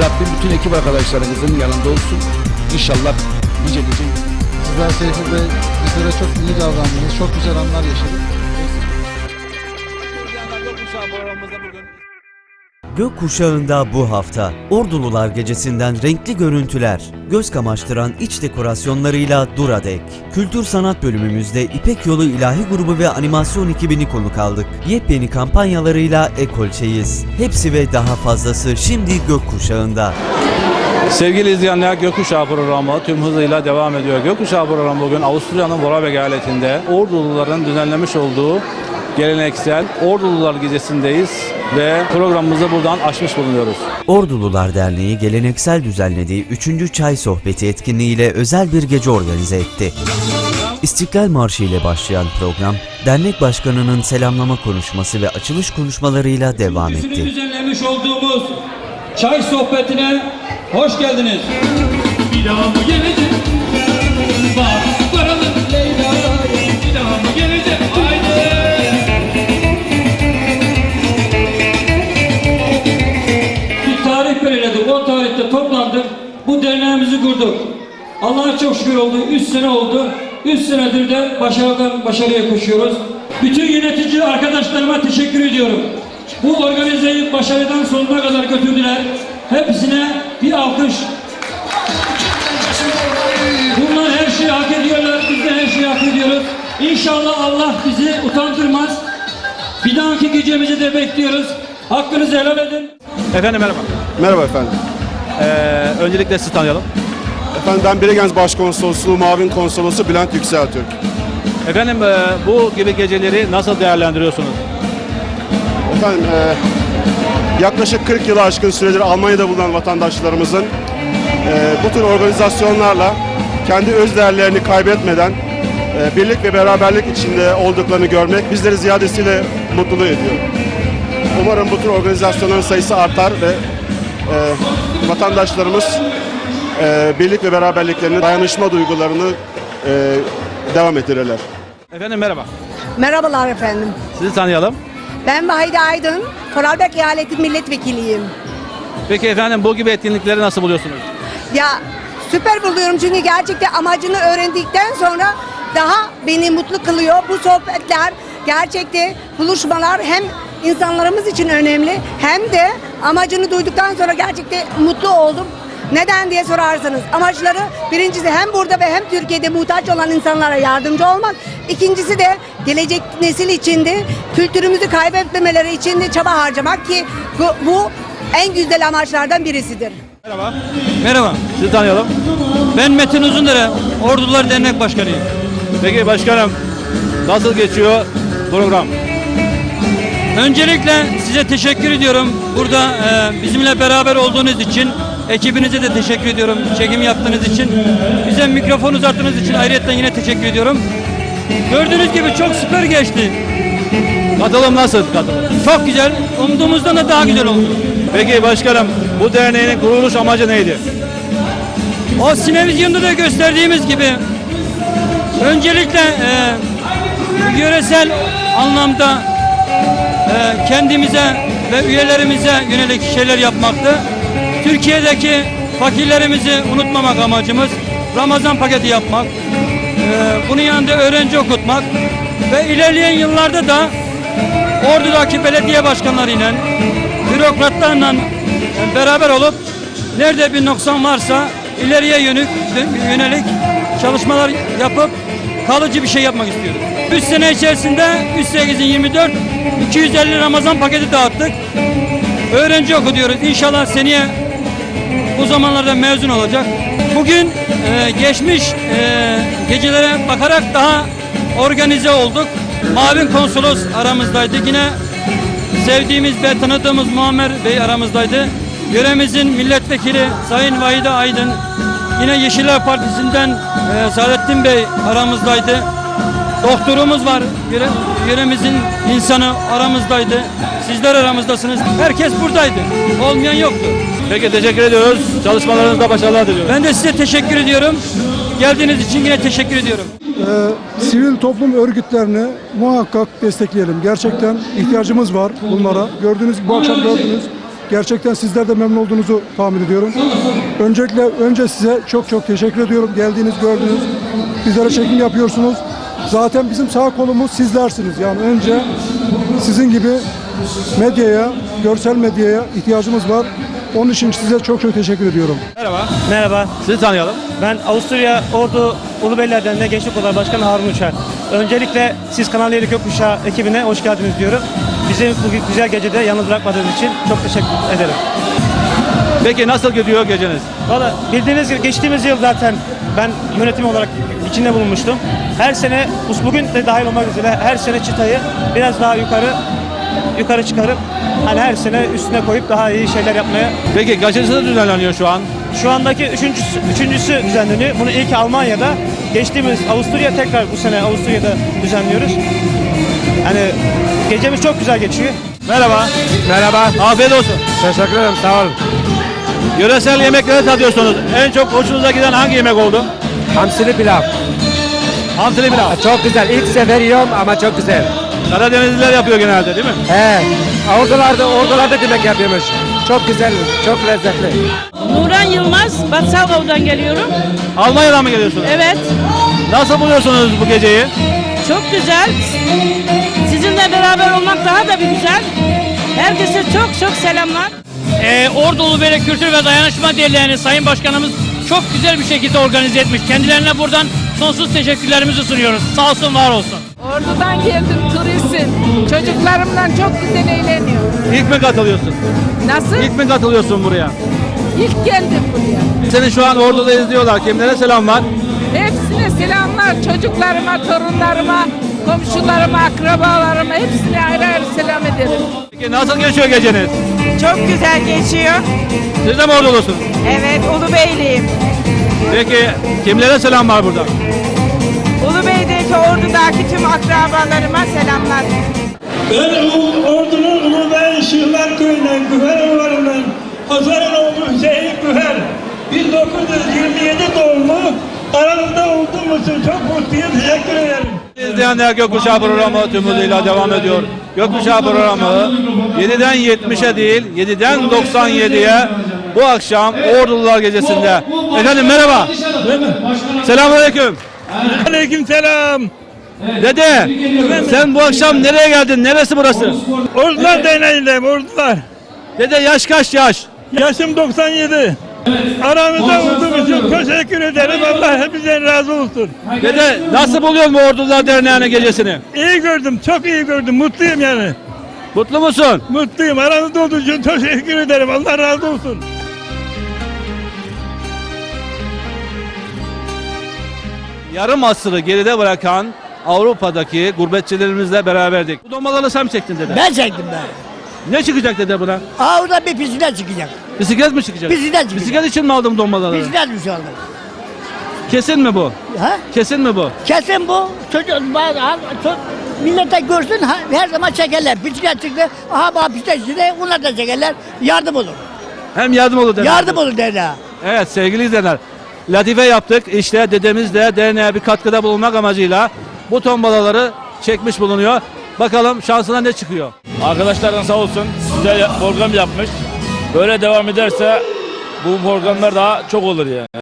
Rabbim bütün ekip arkadaşlarımızın yanında olsun. İnşallah nice nice Sizler Seyfi Bey bizlere çok iyi davrandınız. Çok güzel anlar yaşadık. Gökkuşağında bu hafta Ordulular Gecesi'nden renkli görüntüler, göz kamaştıran iç dekorasyonlarıyla Duradek. Kültür sanat bölümümüzde İpek Yolu İlahi Grubu ve animasyon ekibini konuk aldık. Yepyeni kampanyalarıyla Ekolçeyiz. Hepsi ve daha fazlası şimdi Gökkuşağında. Sevgili izleyenler Gökkuşağı programı tüm hızıyla devam ediyor. Gökkuşağı programı bugün Avusturya'nın Vorarlberg eyaletinde Orduluların düzenlemiş olduğu geleneksel Ordulular Gecesi'ndeyiz ve programımızı buradan açmış bulunuyoruz. Ordulular Derneği geleneksel düzenlediği 3. Çay Sohbeti etkinliğiyle özel bir gece organize etti. İstiklal Marşı ile başlayan program, dernek başkanının selamlama konuşması ve açılış konuşmalarıyla devam etti. düzenlemiş olduğumuz çay sohbetine hoş geldiniz. Bir daha mı gelecek? Tarihte toplandık. Bu derneğimizi kurduk. Allah'a çok şükür oldu. 3 sene oldu. 3 senedir de başarıdan başarıya koşuyoruz. Bütün yönetici arkadaşlarıma teşekkür ediyorum. Bu organizeyi başarıdan sonuna kadar götürdüler. Hepsine bir alkış. Bunlar her şeyi hak ediyorlar. Biz de her şeyi hak ediyoruz. İnşallah Allah bizi utandırmaz. Bir dahaki gecemizi de bekliyoruz. Hakkınızı helal edin. Efendim merhaba. Merhaba efendim. Ee, öncelikle sizi tanıyalım. Efendim ben Bregenz Başkonsolosluğu Mavin Konsolosu Bülent Yükseltürk. Efendim e, bu gibi geceleri nasıl değerlendiriyorsunuz? Efendim e, yaklaşık 40 yılı aşkın süredir Almanya'da bulunan vatandaşlarımızın e, bu tür organizasyonlarla kendi öz değerlerini kaybetmeden e, birlik ve beraberlik içinde olduklarını görmek bizleri ziyadesiyle mutlu ediyor. Umarım bu tür organizasyonların sayısı artar ve e, vatandaşlarımız e, birlik ve beraberliklerini, dayanışma duygularını e, devam ettirirler. Efendim merhaba. Merhabalar efendim. Sizi tanıyalım. Ben Vahide Aydın, Vorarlberg Eyaleti Milletvekiliyim. Peki efendim bu gibi etkinlikleri nasıl buluyorsunuz? Ya süper buluyorum çünkü gerçekten amacını öğrendikten sonra daha beni mutlu kılıyor. Bu sohbetler, gerçekte buluşmalar hem insanlarımız için önemli hem de amacını duyduktan sonra gerçekten mutlu oldum. Neden diye sorarsanız amaçları birincisi hem burada ve hem Türkiye'de muhtaç olan insanlara yardımcı olmak. İkincisi de gelecek nesil için de kültürümüzü kaybetmemeleri için de çaba harcamak ki bu, bu en güzel amaçlardan birisidir. Merhaba. Merhaba. Sizi tanıyalım. Ben Metin Uzundere, Ordular Dernek Başkanıyım. Peki başkanım nasıl geçiyor program? Öncelikle size teşekkür ediyorum. Burada e, bizimle beraber olduğunuz için, ekibinize de teşekkür ediyorum. Çekim yaptığınız için, bize mikrofon uzattığınız için ayrıca yine teşekkür ediyorum. Gördüğünüz gibi çok süper geçti. Katılım nasıl katılım? Çok güzel. Umduğumuzdan da daha güzel oldu. Peki başkanım bu derneğin kuruluş amacı neydi? O sinevizyonda da gösterdiğimiz gibi öncelikle e, yöresel anlamda e, kendimize ve üyelerimize yönelik şeyler yapmaktı. Türkiye'deki fakirlerimizi unutmamak amacımız. Ramazan paketi yapmak. e, bunun yanında öğrenci okutmak ve ilerleyen yıllarda da Ordu'daki belediye başkanlarıyla, bürokratlarla beraber olup nerede bir noksan varsa ileriye yönelik, yönelik çalışmalar yapıp kalıcı bir şey yapmak istiyoruz. 3 sene içerisinde 3.8'in 24 250 Ramazan paketi dağıttık. Öğrenci okutuyoruz. İnşallah seneye bu zamanlarda mezun olacak. Bugün e, geçmiş e, gecelere bakarak daha organize olduk. Mavin konsolos aramızdaydı. Yine sevdiğimiz ve tanıdığımız Muammer Bey aramızdaydı. Yöremizin milletvekili Sayın Vahide Aydın, yine Yeşiller Partisi'nden e, Saadettin Bey aramızdaydı. Doktorumuz var, yöre, yöremizin insanı aramızdaydı. Sizler aramızdasınız. Herkes buradaydı. Olmayan yoktu. Peki teşekkür ediyoruz. Çalışmalarınızda başarılar diliyoruz. Ben de size teşekkür ediyorum. Geldiğiniz için yine teşekkür ediyorum. Ee, sivil toplum örgütlerini muhakkak destekleyelim. Gerçekten ihtiyacımız var bunlara. Gördüğünüz gibi bu akşam gördünüz. Gerçekten sizler de memnun olduğunuzu tahmin ediyorum. Öncelikle önce size çok çok teşekkür ediyorum. Geldiğiniz, gördüğünüz, bizlere çekim yapıyorsunuz. Zaten bizim sağ kolumuz sizlersiniz. Yani önce sizin gibi medyaya, görsel medyaya ihtiyacımız var. Onun için size çok çok teşekkür ediyorum. Merhaba. Merhaba, Sizi tanıyalım. ben Avusturya Ordu Ulubeyler Derneği Gençlik Kolları Başkanı Harun Uçar. Öncelikle siz Kanal 7 Gökkuşağı ekibine hoş geldiniz diyorum. Bizi bu güzel gecede yalnız bırakmadığınız için çok teşekkür ederim. Peki nasıl gidiyor geceniz? Valla bildiğiniz gibi geçtiğimiz yıl zaten ben yönetim olarak içinde bulunmuştum. Her sene, bugün de dahil olmak üzere her sene çıtayı biraz daha yukarı yukarı çıkarıp hani her sene üstüne koyup daha iyi şeyler yapmaya Peki kaçıncısı düzenleniyor şu an? Şu andaki üçüncüsü, üçüncüsü düzenleniyor. Bunu ilk Almanya'da, geçtiğimiz Avusturya tekrar bu sene Avusturya'da düzenliyoruz. Yani gecemiz çok güzel geçiyor. Merhaba. Merhaba. Afiyet olsun. Teşekkür ederim. Sağ olun. Yöresel yemekleri tadıyorsunuz. En çok hoşunuza giden hangi yemek oldu? Hamsili pilav. Hamsili pilav. Çok güzel. İlk sefer yiyorum ama çok güzel. Karadenizliler yapıyor genelde değil mi? He. Ordularda, ordularda demek yapıyormuş. Çok güzel, çok lezzetli. Nuran Yılmaz, Batı Salgav'dan geliyorum. Almanya'dan mı geliyorsunuz? Evet, Nasıl buluyorsunuz bu geceyi? çok güzel. Sizinle beraber olmak daha da bir güzel. Herkese çok çok selamlar. Ee, Ordulu Bere Kültür ve Dayanışma Derneği'ni Sayın Başkanımız çok güzel bir şekilde organize etmiş. Kendilerine buradan sonsuz teşekkürlerimizi sunuyoruz. Sağ olsun, var olsun. Ordu'dan geldim, turistim. Çocuklarımla çok güzel eğleniyorum. İlk mi katılıyorsun? Nasıl? İlk mi katılıyorsun buraya? İlk geldim buraya. Seni şu an Ordu'da izliyorlar. Kimlere selam var? Hepsine selamlar. Çocuklarıma, torunlarıma, komşularıma, akrabalarıma hepsine ayrı ayrı selam ederim. Peki nasıl geçiyor geceniz? Çok güzel geçiyor. Siz de mi Ordulusunuz? Evet, Ulubeyliyim. Peki kimlere selam var burada? Ulubey'deki ordudaki tüm akrabalarıma selamlar. Ben Ordu'nun Ulubey Şırnak Köyü'nden, Güher Ovalı'ndan Hasan'ın oğlu Hüseyin Güher. 1927 doğumlu. Aranızda olduğum için çok mutluyum. Teşekkür ederim. İzleyenler Gökkuşağı programı tüm hızıyla devam ediyor. Gökkuşağı programı 7'den 70'e değil 7'den 97'ye bu akşam Ordulular Gecesi'nde. Efendim merhaba. Selamünaleyküm. Aleyküm selam. Dede sen bu akşam nereye geldin? Neresi burası? Ordular Derneği'ndeyim, Ordular. Dede yaş kaç yaş? Yaşım 97. Aranızda olduğum için teşekkür ederim. Allah hepinizden razı olsun. Dede nasıl buluyorsun bu Ordular Derneği'nin gecesini? İyi gördüm, çok iyi gördüm. Mutluyum yani. Mutlu musun? Mutluyum. Aranızda olduğum için teşekkür ederim. Allah razı olsun. Yarım asırı geride bırakan Avrupa'daki gurbetçilerimizle beraberdik. Bu dombaları sen mi çektin dede? Ben çektim ben. Ne çıkacak dede buna? Aa orada bir bisiklet çıkacak. Bisiklet mi çıkacak? Bisiklet çıkacak. Bisiklet için mi aldın dombaları? Bisiklet bir şey aldım. Kesin mi bu? Ha? Kesin mi bu? Kesin bu. Çocuk, bazı, ha- ço- millete görsün ha- her zaman çekerler. Bisiklet çıktı. Aha bak bisiklet çıktı. Onlar da çekerler. Yardım olur. Hem yardım olur dede. Yardım olur derler. Evet sevgili izleyenler. Latife yaptık. İşte dedemiz de derneğe bir katkıda bulunmak amacıyla bu tombalaları çekmiş bulunuyor. Bakalım şansına ne çıkıyor? Arkadaşlardan sağ olsun. Güzel program yapmış. Böyle devam ederse bu programlar daha çok olur yani.